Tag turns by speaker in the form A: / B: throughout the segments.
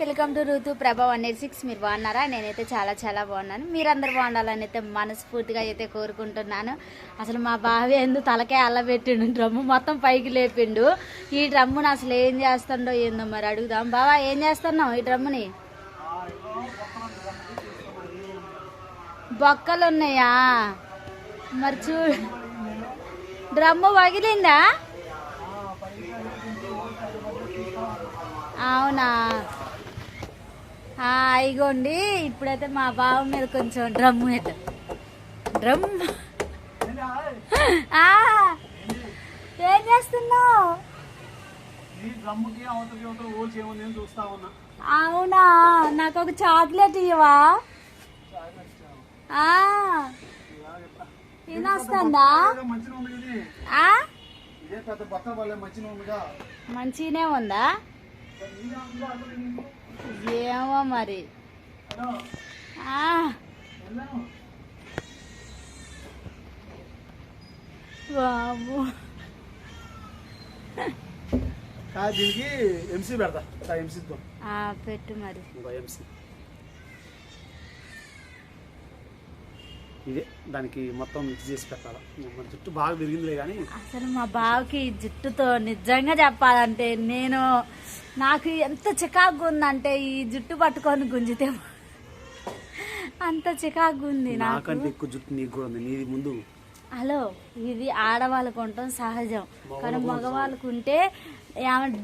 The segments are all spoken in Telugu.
A: వెల్కమ్ టు ఋతు ప్రభా వన్ ఎయిట్ సిక్స్ మీరు బాగున్నారా? నేనైతే చాలా చాలా బాగున్నాను. మీరందరూ బాగుండాలని అయితే మనస్ఫూర్తిగా అయితే కోరుకుంటున్నాను. అసలు మా బావి ఎందుకు తలకే అల్లబెట్టిండు డ్రమ్ము. మొత్తం పైకి లేపిండు. ఈ డ్రమ్మును అసలు ఏం చేస్తుండో ఏందో మరి అడుగుదాం. బావా ఏం చేస్తున్నావు ఈ డ్రమ్ముని? బొక్కలు ఉన్నాయా మరి చూ డ్రమ్ము పగిలిందా అవునా? ఇగోండి ఇప్పుడైతే మా బావ మీద కొంచెం డ్రమ్ మీద డ్రమ్? ఏం చేస్తున్నావు? అవునా? నాకు ఒక చాక్లెట్
B: ఏదో మంచిగా ఉంది
A: ఏమో మరి.
B: కాదు దీనికి ఎంసీ పెడతా. ఎంసీతో
A: పెట్టు మరి.
B: ఎంసీ ఇదే దానికి మొత్తం మిక్స్ చేసి పెట్టాలి? మన జుట్టు బాగా పెరిగిందిలే కానీ
A: అసలు మా బావకి జుట్టుతో నిజంగా చెప్పాలంటే నేను నాకు ఎంత చికాకు ఉందంటే ఈ జుట్టు పట్టుకొని గుంజితే అంత చికాకు ఉంది నాకు.
B: నాకంటే ఎక్కువ జుట్టు నీకు కూడా ఉంది. నీది ముందు.
A: హలో ఇది ఆడవాళ్ళకు ఉండటం సహజం. కానీ మగవాళ్ళకు ఉంటే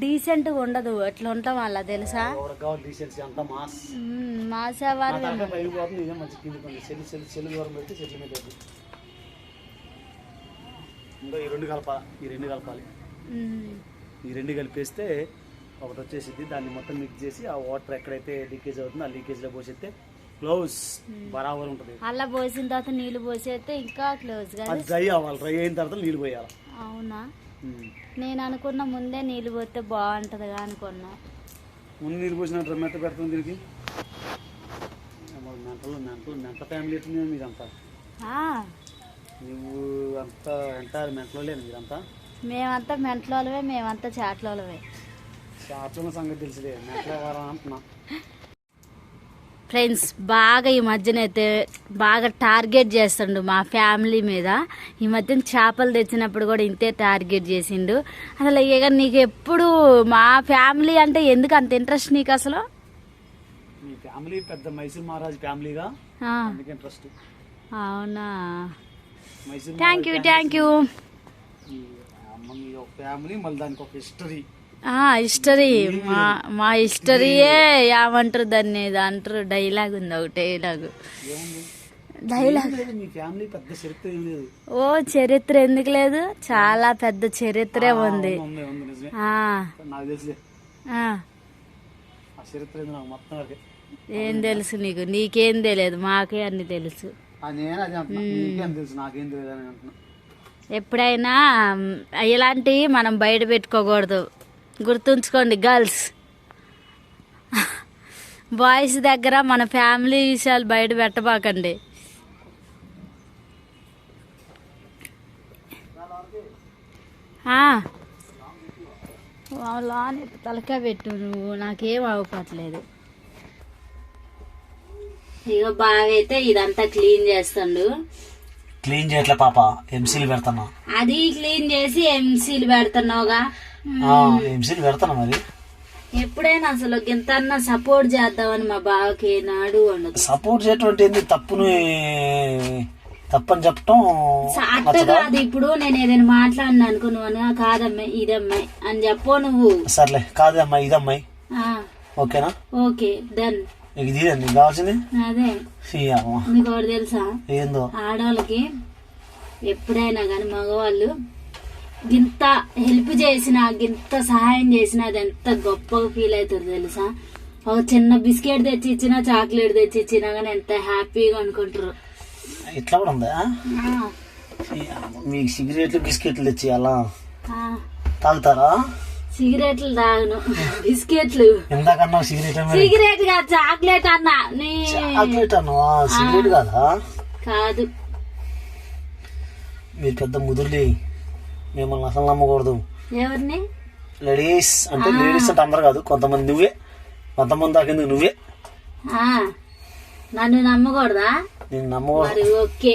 A: డీసెంట్గా ఉండదు. ఎట్లా ఉంటాం వాళ్ళ తెలుసా? మాసేవారు
B: ఇంకా ఈ రెండు కలపాలి ఈ రెండు కలపాలి. ఈ రెండు కలిపేస్తే ఒకటి వచ్చేసింది దాన్ని మొత్తం మిక్స్ చేసి ఆ వాటర్ ఎక్కడైతే లీకేజ్ అవుతుందో ఆ లీకేజ్లో పోసేస్తే క్లోజ్ బరాబర్ ఉంటుంది.
A: అలా పోసిన తర్వాత నీళ్ళు పోసేస్తే ఇంకా క్లోజ్
B: డ్రై అవ్వాలి డ్రై అయిన తర్వాత నీళ్ళు పోయాలి.
A: అవునా. నేను అనుకున్న ముందే నీళ్ళు పోతే బాగుంటదిగా అనుకున్నా.
B: ముందు నీళ్ళు పోసిన డ్రమ్ ఎట్ట పెడుతుంది దీనికి? మెంటలు మెంటలు మెంట ఫ్యామిలీ ఎట్టుంది మీదంతా?
A: ఆ,
B: నువ్వు అంతా ఎంటారు మెంటలో లేదు మీరంతా?
A: మేమంతా మెంట్లోలవే మేమంతా చాట్లోలవే
B: షాప్లో సంగతి తెలిసిదే. మెంటలో వారా అంటున్నా.
A: ఫ్రెండ్స్ బాగా ఈ మధ్యన అయితే బాగా టార్గెట్ చేస్తుండు మా ఫ్యామిలీ మీద. ఈ మధ్యన చేపలు తెచ్చినప్పుడు కూడా ఇంతే టార్గెట్ చేసిండు. అసలు ఇక నీకు ఎప్పుడు మా ఫ్యామిలీ అంటే ఎందుకు అంత ఇంట్రెస్ట్ నీకు అసలు?
B: ఫ్యామిలీ పెద్ద మైసూర్ మహారాజ్ ఫ్యామిలీగా? ఇంట్రెస్ట్.
A: అవునా? Thank you thank you
B: family మళ్ళీ దానికి ఒక హిస్టరీ.
A: హిస్టరీ మా మా హిస్టరీయే ఏమంటారు దాన్ని? ఇది అంటారు డైలాగ్ ఉంది ఒక డైలాగ్ డైలాగ్
B: ఏం లేదు, మీ ఫ్యామిలీ పెద్ద చరిత్ర ఏం లేదు.
A: ఓ చరిత్ర ఎందుకు లేదు? చాలా పెద్ద చరిత్రే ఉంది. ఏం తెలుసు నీకు? నీకేం తెలియదు? మాకే అన్ని తెలుసు.
B: ఆ, నేను అదే అంటున్నా. నీకేం తెలుసు? నాకేం తెలియదు అని అంటున్నా.
A: ఎప్పుడైనా ఇలాంటివి మనం బయట పెట్టుకోకూడదు. గుర్తుంచుకోండి గర్ల్స్. బాయ్స్ దగ్గర మన ఫ్యామిలీ విషయాలు బయట పెట్టబాకండి. లాన్ తలకాయ పెట్టు నువ్వు నాకేం అవ్వట్లేదు ఇక బాగా అయితే ఇదంతా క్లీన్ చేస్తుండు.
B: క్లీన్ చేయట్లే పాప ఎంసీలు పెడతానా
A: అది క్లీన్ చేసి ఎంసీలు పెడుతున్నావుగా.
B: ఎంసీలు పెడతాను మరి?
A: ఎప్పుడైనా అసలు గింతన్న సపోర్ట్ చేద్దామని మా బావకి నాడు ఉండదు
B: సపోర్ట్ చేయటువంటి తప్పుని తప్పని చెప్పటం
A: అట్ట కాదు ఇప్పుడు నేను ఏదైనా మాట్లాడినా అనుకో నువ్వు కాదమ్మాయి ఇదమ్మాయి అని చెప్పు నువ్వు.
B: సర్లే కాదు అమ్మాయి ఇదమ్మాయి ఓకేనా?
A: Okay done.
B: నీకు ఇది నీకు కావాల్సింది?
A: అదే. మీకు ఒకటి తెలుసా?
B: ఏందో?
A: ఆడవాళ్ళకి ఎప్పుడైనా కానీ మగవాళ్ళు గింత హెల్ప్ చేసినా గింత సహాయం చేసినా అది ఎంత గొప్పగా ఫీల్ అవుతుంది తెలుసా? ఒక చిన్న బిస్కెట్ తెచ్చి ఇచ్చినా చాక్లెట్ తెచ్చి ఇచ్చినా కానీ ఎంత హ్యాపీగా అనుకుంటారు.
B: ఇట్లా కూడా ఉందా. మీకు సిగరెట్లు బిస్కెట్లు తెచ్చి అలా తాగుతారా?
A: సిగరెట్లు తాగను. బిస్కెట్లు.
B: ఇందాకన్నా సిగరెట్
A: సిగరెట్ కాదు చాక్లెట్ అన్న. నీ
B: చాక్లెట్ అన్నవా? సిగరెట్ కాదా?
A: కాదు.
B: మీరు పెద్ద ముదురులి. మిమ్మల్ని అసలు నమ్మకూడదు.
A: ఎవరిని?
B: లేడీస్ అంటే లేడీస్ అంటే అందరు కాదు కొంతమంది నువ్వే కొంతమంది దాకా నువ్వే?
A: నన్ను నమ్మకూడదా?
B: నేను నమ్మకూడదు.
A: ఓకే.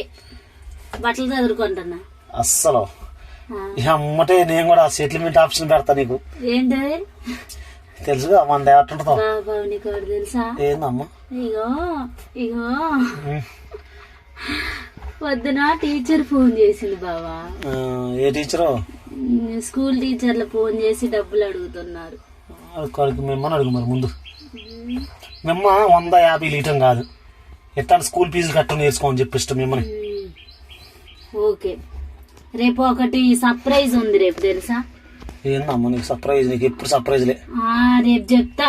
A: బట్టలు చదువుకుంటున్నా.
B: అస్సలు. అమ్మటే నేను కూడా సెటిల్మెంట్ ఆప్షన్ పెడతా నీకు.
A: ఏంటది?
B: తెలుసుగా మన
A: బాబా నీకు తెలుసా?
B: ఏందమ్మా?
A: ఇగో ఇగో. పొద్దున టీచర్ ఫోన్ చేసింది బావా.
B: ఏ టీచరు
A: స్కూల్ టీచర్లు ఫోన్ చేసి డబ్బులు అడుగుతున్నారు.
B: అడుగు మిమ్మల్ని అడుగు మరి ముందు. మిమ్మ వంద యాభై లీటర్ కాదు. ఎట్లా స్కూల్ ఫీజులు కట్ట నేర్చుకోమని చెప్పిస్తాం మిమ్మల్ని
A: ఓకే. రేపు ఒకటి సర్ప్రైజ్ ఉంది రేపు తెలుసా?
B: ఏందమ్మా నీకు సర్ప్రైజ్ నీకు ఎప్పుడు సర్ప్రైజ్లే
A: ఆ రేపు చెప్తా.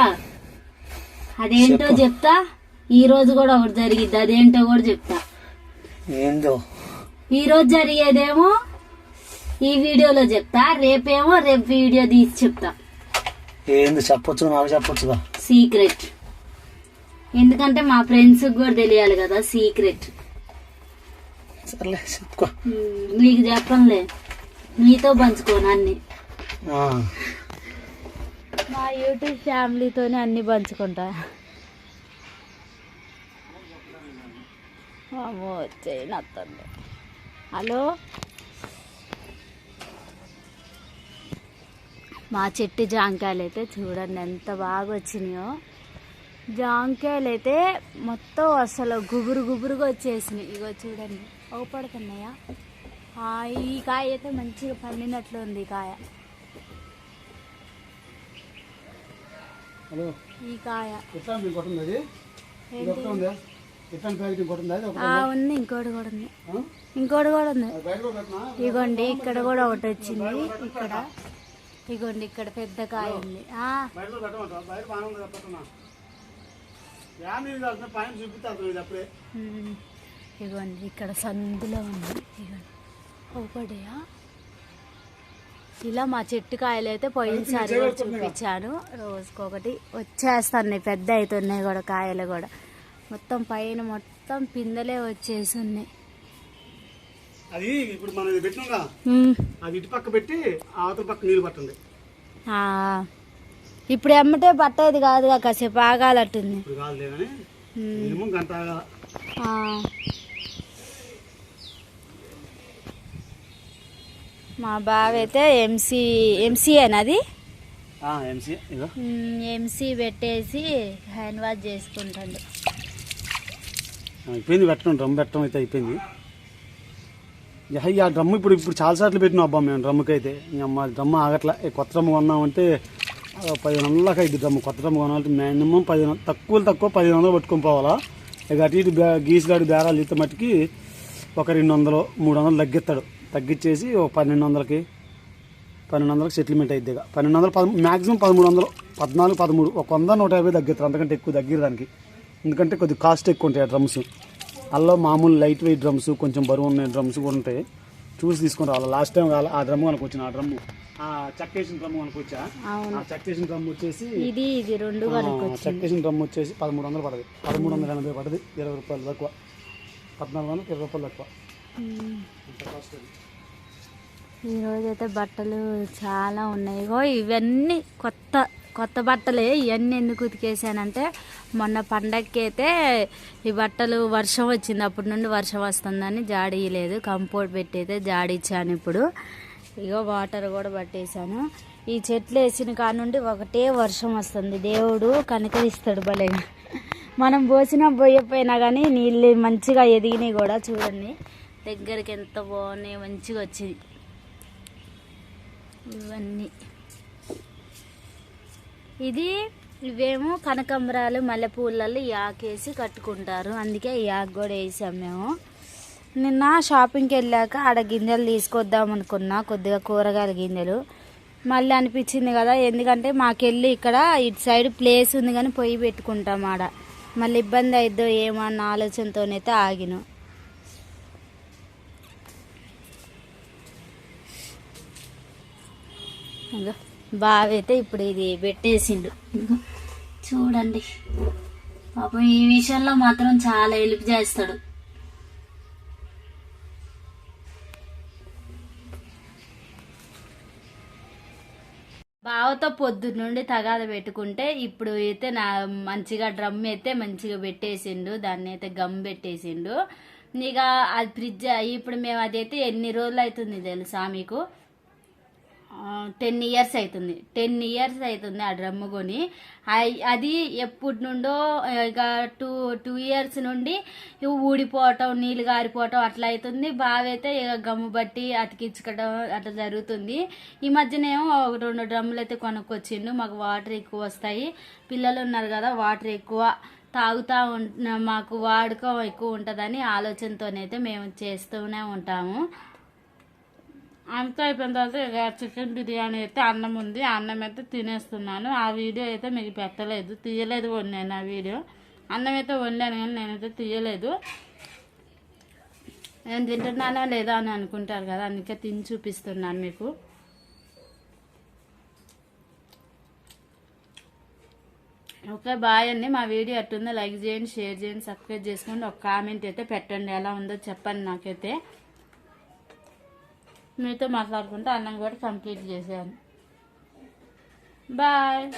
A: అదేంటో చెప్తా. ఈ రోజు కూడా ఒకటి జరిగిద్ది. అదేంటో కూడా చెప్తా.
B: ఏందో?
A: ఈ రోజు జరిగేదేమో ఈ వీడియోలో చెప్తా రేపేమో రేపు వీడియో తీసి చెప్తా.
B: ఏంది చెప్పొచ్చు నాకు చెప్పొచ్చుగా?
A: సీక్రెట్. ఎందుకంటే మా ఫ్రెండ్స్ కూడా తెలియాలి కదా సీక్రెట్.
B: సర్లే చెప్పుకో.
A: నీకు చెప్పంలే. నీతో పంచుకోను అన్ని.
B: ఆ,
A: మా యూట్యూబ్ ఫ్యామిలీతోనే అన్ని పంచుకుంటా. అమ్మో వచ్చేయి అత్తండి హలో మా చెట్టు జాంకాయలు అయితే చూడండి ఎంత బాగా వచ్చినాయో. జాంకాయలు అయితే మొత్తం అసలు గుబురు గుబురుగా వచ్చేసినాయి. ఇగో చూడండి అవపడుతున్నాయా? ఈ కాయ అయితే మంచిగా పండినట్లు ఉంది ఈ కాయ. ఈ కాయ.
B: ఎట్లా ఉందా?
A: ఇంకోటి కూడా ఉంది? ఇంకోటి కూడా ఉంది. ఇగోండి ఇక్కడ కూడా ఒకటి వచ్చింది. ఇక్కడ. ఇగోండి ఇక్కడ పెద్ద కాయ ఉంది. ఇగోండి ఇక్కడ సందులో ఉంది. ఇగోండి. ఒకటియా ఇలా మా చెట్టు కాయలు అయితే పోయినసారి చూపించాను. రోజుకొకటి వచ్చేస్తున్నాయి పెద్ద అవుతున్నాయి కూడా కాయలు కూడా. మొత్తం పైన మొత్తం పిందెలే వచ్చేసి ఉన్నాయి
B: అది ఇప్పుడు మనం ఇది
A: ఉమ్.
B: అది ఇటు పక్క పెట్టి అవతల పక్క నీళ్ళు పట్టండి
A: ఇప్పుడు ఎమ్మటే పట్టేది కాదుగా కాసేపు ఆగాలట్టుంది.
B: ఇప్పుడు కాదు లేదని
A: ఉమ్.
B: మినిమం గంట ఆగాల.
A: ఆ. మా బావ అయితే ఎంసీ ఎంసీ అది?
B: ఎంసీ
A: పెట్టేసి హ్యాండ్ వాష్ చేసుకుంటాడు.
B: అయిపోయింది పెట్టడం డ్రమ్ పెట్టడం అయితే అయిపోయింది. ఆ డ్రమ్ ఇప్పుడు ఇప్పుడు చాలా సార్లు పెట్టినాం అబ్బా మేము డ్రమ్కి అయితే అమ్మ డ్రమ్ ఆగట్లా. కొత్త డ్రమ్ కొన్నామంటే పదిహేను వందలకు అయింది డ్రమ్ కొత్త డ్రమ్ కొనాలంటే మినిమం పదిహేను తక్కువ తక్కువ పదిహేను వందలు పట్టుకొని పోవాలా. ఇక అటు ఇటు బ్యా గీసులాడి బేరాలు ఇస్తే మట్టుకి ఒక రెండు వందలు మూడు వందలు తగ్గిస్తాడు. తగ్గించేసి ఒక పన్నెండు వందలకి పన్నెండు వందలకి సెటిల్మెంట్ అయింది ఇక. పన్నెండు వందలు పద మ్యాక్సిమం పదమూడు వందలు పద్నాలుగు పదమూడు ఒక వంద నూట యాభై తగ్గిస్తారు. అంతకంటే ఎక్కువ తగ్గిరు దానికి. ఎందుకంటే కొద్ది కాస్ట్ ఎక్కువ ఉంటాయి ఆ డ్రమ్స్ అల్లో మామూలు లైట్ వెయిట్ డ్రమ్స్ కొంచెం బరువు ఉన్న డ్రమ్స్ కూడా ఉంటాయి. చూసి తీసుకొని రావాలి. లాస్ట్ టైం ఆ డ్రమ్ కనుకొచ్చిన ఆ డ్రమ్ ఆ చక్కేసిన డ్రమ్ ఆ చక్కేసిన డ్రమ్ వచ్చేసి
A: ఇది ఇది రెండు
B: చక్కేసిన డ్రమ్ వచ్చేసి పదమూడు వందలు పడదు. పదమూడు వందల ఎనభై పడదు. ఇరవై రూపాయలు తక్కువ. పద్నాలుగు వందలకి ఇరవై రూపాయలు తక్కువ. అంత కాస్ట్ అది.
A: ఈరోజు అయితే బట్టలు చాలా ఉన్నాయి. ఇవన్నీ కొత్త కొత్త బట్టలే ఇవన్నీ ఎందుకు ఉతికేసానంటే మొన్న పండగకి అయితే ఈ బట్టలు వర్షం వచ్చింది. అప్పటి నుండి వర్షం వస్తుందని జాడీయలేదు కంపోర్ట్ పెట్టి అయితే జాడిచ్చాను ఇప్పుడు. ఇగో వాటర్ కూడా పట్టేశాను. ఈ చెట్లు వేసిన కాడ నుండి ఒకటే వర్షం వస్తుంది. దేవుడు కనకరిస్తాడు భలేగా మనం పోసినా పోయకపోయినా కానీ నీళ్ళు మంచిగా ఎదిగినాయి కూడా చూడండి. దగ్గరికి ఎంత బాగున్నాయి మంచిగా వచ్చింది. ఇవన్నీ. ఇది ఇవేమో కనకంబరాలు మల్లెపూలలో యాకేసి వేసి కట్టుకుంటారు. అందుకే ఈ యాక్ కూడా వేసాం మేము. నిన్న షాపింగ్కి వెళ్ళాక ఆడ గింజలు తీసుకొద్దాం అనుకున్నా కొద్దిగా కూరగాయల గింజలు. మళ్ళీ అనిపించింది కదా ఎందుకంటే మాకెళ్ళి ఇక్కడ ఇటు సైడ్ ప్లేస్ ఉంది కానీ పొయ్యి పెట్టుకుంటాం ఆడ. మళ్ళీ ఇబ్బంది అయిద్దో ఏమో అన్న ఆలోచనతోనైతే ఆగిన. ఇంకా బావైతే ఇప్పుడు ఇది పెట్టేసిండు. చూడండి. పాపం ఈ విషయంలో మాత్రం చాలా హెల్ప్ చేస్తాడు. బావతో పొద్దున్న నుండి తగాద పెట్టుకుంటే ఇప్పుడు అయితే నా మంచిగా డ్రమ్ అయితే మంచిగా పెట్టేసిండు దాన్ని అయితే గమ్ పెట్టేసిండు. ఇక అది ఫ్రిడ్జ్ ఇప్పుడు మేము అదైతే ఎన్ని రోజులు అవుతుంది తెలుసా మీకు? టెన్ ఇయర్స్ అవుతుంది టెన్ ఇయర్స్ అవుతుంది ఆ డ్రమ్ము కొని. అది ఎప్పటి నుండో ఇక టూ టూ ఇయర్స్ నుండి ఊడిపోవటం నీళ్ళు గారిపోవటం అట్లా అవుతుంది బాగా అయితే ఇక గమ్ము బట్టి అతికించుకోవడం అట్లా జరుగుతుంది. ఈ మధ్యనేమో ఒక రెండు డ్రమ్ములు అయితే కొనుక్కొచ్చిండు. మాకు వాటర్ ఎక్కువ వస్తాయి. పిల్లలు ఉన్నారు కదా వాటర్ ఎక్కువ తాగుతూ ఉంట మాకు వాడుకం ఎక్కువ ఉంటుందని ఆలోచనతోనైతే మేము చేస్తూనే ఉంటాము. అంతా అయిపోయిన తర్వాత ఇక చికెన్ బిర్యానీ అయితే అన్నం ఉంది. అన్నం అయితే తినేస్తున్నాను. ఆ వీడియో అయితే మీకు పెట్టలేదు. తీయలేదు వండాను ఆ వీడియో. అన్నం అయితే వండాను కానీ నేనైతే తీయలేదు. నేను తింటున్నానా లేదా అని అనుకుంటారు కదా అందుకే తిని చూపిస్తున్నాను మీకు. ఓకే బాయ్ అండి. మా వీడియో ఎట్టుందో లైక్ చేయండి షేర్ చేయండి సబ్స్క్రైబ్ చేసుకోండి. ఒక కామెంట్ అయితే పెట్టండి. ఎలా ఉందో చెప్పండి నాకైతే. మీతో మాట్లాడుకుంటూ అన్నం కూడా కంప్లీట్ చేశాను. బాయ్.